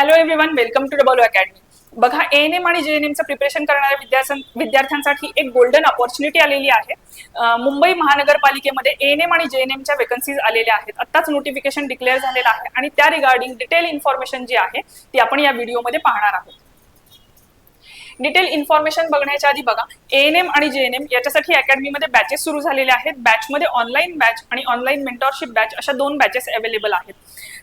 Hello everyone welcome to double academy बघा N M आणि J N एमचं preparation करणाऱ्या विद्यार्थ्यांसाठी एक गोल्डन ऑपॉर्च्युनिटी आलेली आहे. मुंबई महानगरपालिकेमध्ये एन एम आणि जे एन एमच्या वेकन्सीज आलेल्या आहेत. आत्ताच नोटिफिकेशन डिक्लेअर झालेलं आहे आणि त्या रिगार्डिंग डिटेल इन्फॉर्मेशन जी आहे ती आपण या व्हिडिओमध्ये पाहणार आहोत. डिटेल इन्फॉर्मेशन बघण्याच्या आधी बघा एन एम आणि जे एन एम याच्यासाठी अकॅडमीमध्ये बॅचेस सुरू झालेले आहेत. बॅचमध्ये ऑनलाईन बॅच आणि ऑनलाईन मेंटॉरशिप बॅच अशा दोन बॅचेस अवेलेबल आहेत.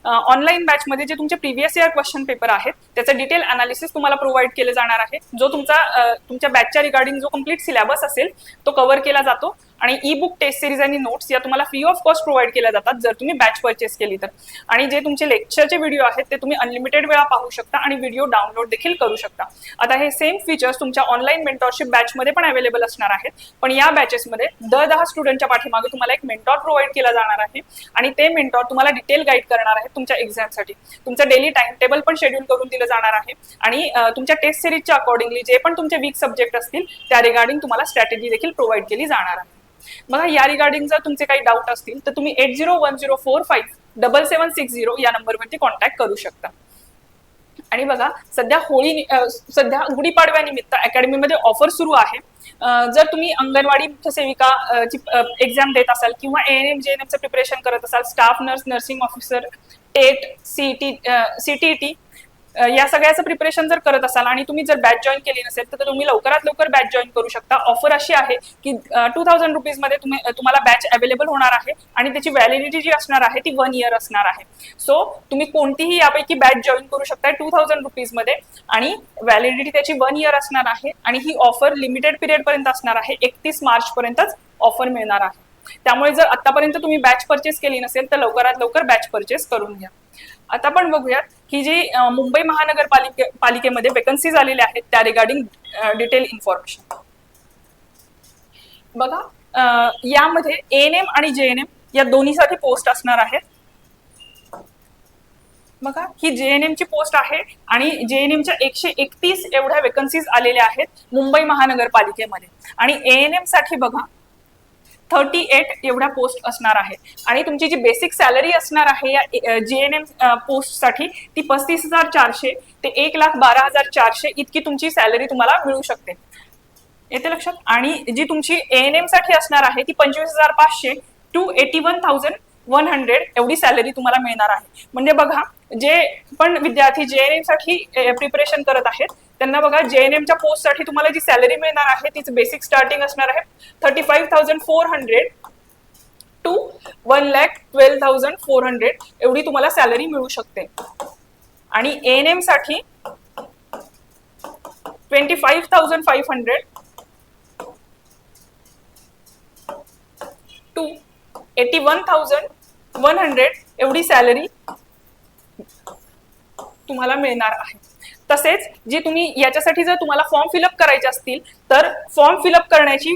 ऑनलाईन बॅचमध्ये जे तुमचे प्रिव्हियस इयर क्वेश्चन पेपर आहेत त्याचं डिटेल अनालिसिस तुम्हाला प्रोव्हाइड केले जाणार आहे. जो तुमचा तुमच्या बॅचच्या रिगार्डिंग जो कंप्लीट सिलेबस असेल तो कव्हर केला जातो. आणि ई बुक टेस्ट सिरीज आणि नोट्स या तुम्हाला फ्री ऑफ कॉस्ट प्रोव्हाइड केल्या जातात जर तुम्ही बॅच परचेस केली तर. आणि जे तुमचे लेक्चरचे व्हिडिओ आहेत ते तुम्ही अनलिमिटेड वेळा पाहू शकता आणि व्हिडिओ डाउनलोड देखील करू शकता. आता हे सेम फीचर्स तुमच्या ऑनलाईन मेंटॉरशिप बॅचमध्ये पण अवेलेबल असणार आहेत. पण या बॅचेसमध्ये दर दहा स्टुडंटच्या पाठीमागे तुम्हाला एक मेंटॉर प्रोव्हाइड केला जाणार आहे. आणि ते मेंटॉर तुम्हाला डिटेल गाईड करणार आहे तुमच्या एक्झामसाठी तुमचं डेली टाइम टेबल पण शेड्यूल करून दिलं जाणार आहे. आणि तुमच्या टेस्ट सिरीजच्या अकॉर्डिंगली जे पण तुमचे वीक सब्जेक्ट असतील त्या रिगार्डिंग तुम्हाला स्ट्रॅटेजी देखील प्रोव्हाइड केली जाणार आहे. मला या रिगार्डिंग जर तुमचे काही डाऊट असतील तर तुम्ही eight zero one zero four five double seven six zero या नंबरवरती कॉन्टॅक्ट करू शकता. आणि बघा सध्या होळी सध्या गुढीपाडव्यानिमित्त अकॅडमीमध्ये ऑफर सुरू आहे. जर तुम्ही अंगणवाडी सेविका ची एक्झाम देत असाल किंवा A N M J N एमचं preparation करत असाल staff nurse nursing officer TET CT CTET या सगळ्याचं प्रिपरेशन जर करत असाल आणि तुम्ही जर बॅच जॉईन केली नसेल तर तुम्ही लवकरात लवकर बॅच जॉईन करू शकता. ऑफर अशी आहे की टू थाउजंड रुपीजमध्ये तुम्ही तुम्हाला बॅच अवेलेबल होणार आहे आणि त्याची व्हॅलिडिटी जी असणार आहे ती वन इयर असणार आहे. सो तुम्ही कोणतीही यापैकी बॅच जॉईन करू शकता टू थाउजंड रुपीजमध्ये आणि व्हॅलिडिटी त्याची वन इयर असणार आहे आणि ही ऑफर लिमिटेड पिरियड पर्यंत असणार आहे. एकतीस मार्च पर्यंतच ऑफर मिळणार आहे. त्यामुळे जर आतापर्यंत तुम्ही बॅच परचेस केली नसेल तर लवकरात लवकर बॅच परचेस करून घ्या. आता आपण बघूयात की जी मुंबई महानगरपालिके पालिकेमध्ये वेकन्सीज आलेल्या आहेत त्या रिगार्डिंग डिटेल इन्फॉर्मेशन बघा यामध्ये एन एम आणि जे एन एम या दोन्हीसाठी पोस्ट असणार आहेत. बघा ही जे एन एमची पोस्ट आहे आणि जे एन एमच्या एकशे एकतीस एवढ्या वेकन्सीज आलेल्या आहेत मुंबई महानगरपालिकेमध्ये. आणि ए एन एमसाठी बघा थर्टी एट एवढ्या पोस्ट असणार आहे आणि तुमची जी बेसिक सॅलरी असणार आहे या जी एन एम पोस्टसाठी ती पस्तीस हजार चारशे ते एक लाख बारा हजार चारशे इतकी तुमची सॅलरी तुम्हाला मिळू शकते. येते लक्षात? आणि जी तुमची ए एन एमसाठी असणार आहे ती पंचवीस हजार पाचशे to eighty one thousand one hundred एवढी सॅलरी तुम्हाला मिळणार आहे. म्हणजे बघा जे पण विद्यार्थी जे एन एमसाठी प्रिपरेशन करत आहेत त्यांना बघा जे एन एमच्या पोस्टसाठी तुम्हाला जी सॅलरी मिळणार आहे तीच बेसिक स्टार्टिंग असणार आहे. Thirty five thousand four hundred to one lakh twelve thousand four hundred एवढी तुम्हाला सॅलरी मिळू शकते. आणि A N एमसाठी twenty five thousand five hundred to eighty one thousand one hundred एवढी सॅलरी तुम्हाला मिळणार आहे. तसेच जे तुम्ही याच्यासाठी जर तुम्हाला फॉर्म फिलअप करायचे असतील तर फॉर्म फिलअप करण्याची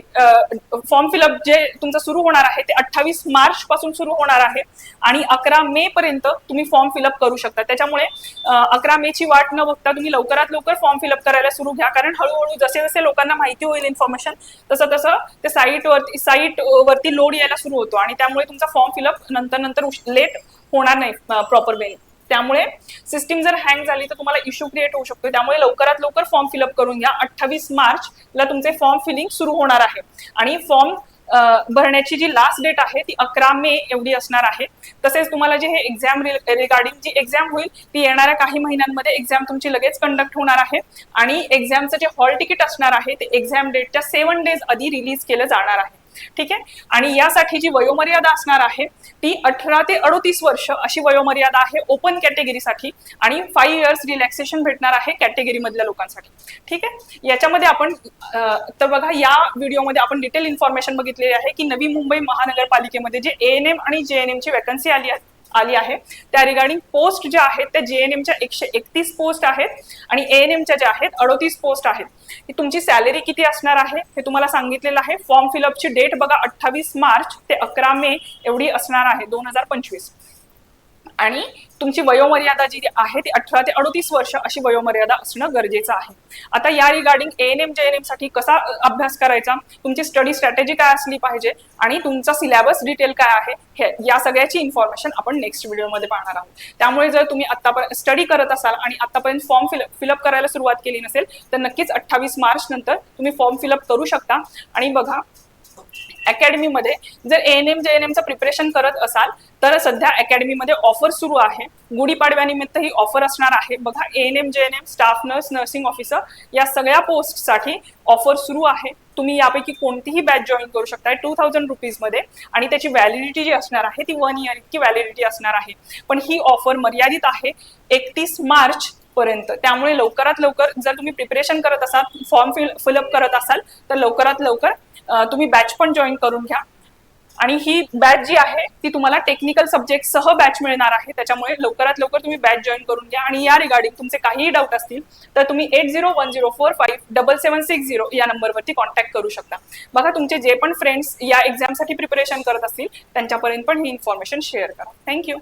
फॉर्म फिलअप जे तुमचं सुरू होणार आहे ते अठ्ठावीस मार्च पासून सुरू होणार आहे आणि अकरा मे पर्यंत तुम्ही फॉर्म फिलअप करू शकता. त्याच्यामुळे अकरा मे ची वाट न बघता तुम्ही लवकरात लवकर फॉर्म फिलअप करायला सुरू घ्या. कारण हळूहळू जसे जसे लोकांना माहिती होईल इन्फॉर्मेशन तसं तसं ते साईट वरती साईट वरती लोड यायला सुरू होतो आणि त्यामुळे तुमचा फॉर्म फिलअप नंतर नंतर लेट होणार नाही प्रॉपर वे त्यामुळे सिस्टीम जर हँग झाली तर तुम्हाला इश्यू क्रिएट होऊ शकतो त्यामुळे लवकरात लवकर फॉर्म फिलअप करून घ्या. अठ्ठावीस मार्चला तुमचे फॉर्म फिलिंग सुरू होणार आहे. आणि फॉर्म भरण्याची जी लास्ट डेट आहे ती अकरा मे एवढी असणार आहे. तसेच तुम्हाला जे हे एक्झाम रिगार्डिंग जी एक्झाम होईल ती येणाऱ्या काही महिन्यांमध्ये एक्झाम तुमची लगेच कंडक्ट होणार आहे. आणि एक्झामचं जे हॉल तिकीट असणार आहे ते एक्झाम डेटच्या सेव्हन डेज आधी रिलीज केलं जाणार आहे. ठीक आहे? आणि यासाठी जी वयोमर्यादा असणार आहे ती अठरा ते अडोतीस वर्ष अशी वयोमर्यादा आहे ओपन कॅटेगरीसाठी आणि फाईव्ह इयर्स रिलॅक्सेशन भेटणार आहे कॅटेगरी मधल्या लोकांसाठी. ठीक आहे? याच्यामध्ये आपण तर बघा या व्हिडिओमध्ये आपण डिटेल इन्फॉर्मेशन बघितलेली आहे की नवी मुंबई महानगरपालिकेमध्ये जे एएनएम एन एम आणि जे एन एमची वॅकन्सी आली आहे आली आहे. त्या रिगार्डिंग पोस्ट ज्या आहेत त्या जे एन एकशे एकतीस पोस्ट आहेत आणि ए एन ज्या आहेत अडोतीस पोस्ट आहेत. तुमची सॅलरी किती असणार आहे हे तुम्हाला सांगितलेलं आहे. फॉर्म फिलअपची डेट बघा अठ्ठावीस मार्च ते अकरा मे एवढी असणार आहे दोन हजार पंचवीस. आणि तुमची वयोमर्यादा जी आहे ती अठरा ते अडतीस वर्ष अशी वयोमर्यादा असणं गरजेचं आहे. आता या regarding A N M J N एमसाठी कसा अभ्यास करायचा? तुमची स्टडी स्ट्रॅटेजी काय असली पाहिजे? आणि तुमचा सिलेबस डिटेल काय आहे? हे या सगळ्याची इन्फॉर्मेशन आपण नेक्स्ट व्हिडिओमध्ये पाहणार आहोत. त्यामुळे जर तुम्ही आतापर्यंत स्टडी करत असाल आणि आतापर्यंत फॉर्म फिलअप फिलअप करायला सुरुवात केली नसेल तर नक्कीच अठ्ठावीस मार्च नंतर तुम्ही फॉर्म फिलअप करू शकता. आणि बघा अकॅडमीमध्ये. जर एन एम जे एन एमचं प्रिपरेशन करत असाल तर सध्या अकॅडमीमध्ये ऑफर सुरू आहे. गुढीपाडव्यानिमित्त ही ऑफर असणार आहे. बघा N M J N M staff nurse nursing officer या सगळ्या पोस्टसाठी ऑफर सुरू आहे. तुम्ही यापैकी कोणतीही बॅच जॉईन करू शकताय. टू थाउजंड रुपीजमध्ये आणि त्याची व्हॅलिडिटी जी असणार आहे ती वन इयर इतकी व्हॅलिडिटी असणार आहे. पण ही ऑफर मर्यादित आहे. एकतीस मार्च पर्यंत त्यामुळे लवकरात लवकर जर तुम्ही प्रिपरेशन करत असाल फॉर्म फिल फिलअप करत असाल तर लवकरात लवकर तुम्ही बॅच पण जॉईन करून घ्या. आणि ही बॅच जी आहे ती तुम्हाला टेक्निकल सब्जेक्ट सह बॅच मिळणार आहे. त्याच्यामुळे लवकरात लवकर तुम्ही बॅच जॉईन करून घ्या. आणि या रिगार्डिंग तुमचे काहीही डाऊट असतील तर तुम्ही eight zero one zero four five double seven six zero या नंबरवरती कॉन्टॅक्ट करू शकता. बघा तुमचे जे पण फ्रेंड्स या एक्झामसाठी प्रिपरेशन करत असतील त्यांच्यापर्यंत पण ही इन्फॉर्मेशन शेअर करा. Thank you